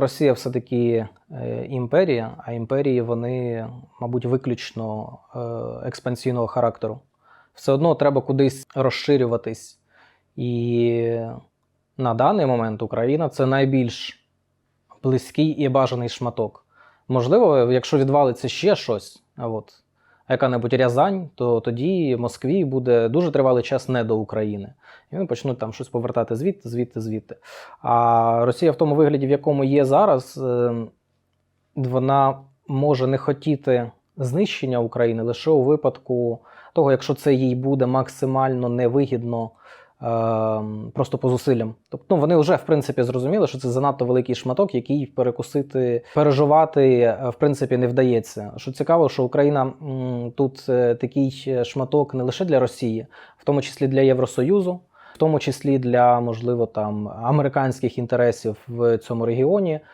Росія все-таки е, імперія, а імперії вони, мабуть, виключно е, експансійного характеру. Все одно треба кудись розширюватись. І на даний момент Україна це найбільш близький і бажаний шматок. Можливо, якщо відвалиться ще щось, от яка-небудь Рязань, то тоді Москві буде дуже тривалий час не до України. І вони почнуть там щось повертати звідти, звідти, звідти. А Росія в тому вигляді, в якому є зараз, е, вона може не хотіти знищення України лише у випадку того, якщо це їй буде максимально невигідно. Е, Просто по зусиллям. Тобто ну, вони вже в принципі зрозуміли, що це занадто великий шматок, який перекусити, переживати е, в принципі не вдається. Що цікаво, що Україна тут е, такий шматок не лише для Росії, в тому числі для Євросоюзу, в тому числі для можливо там американських інтересів в цьому регіоні.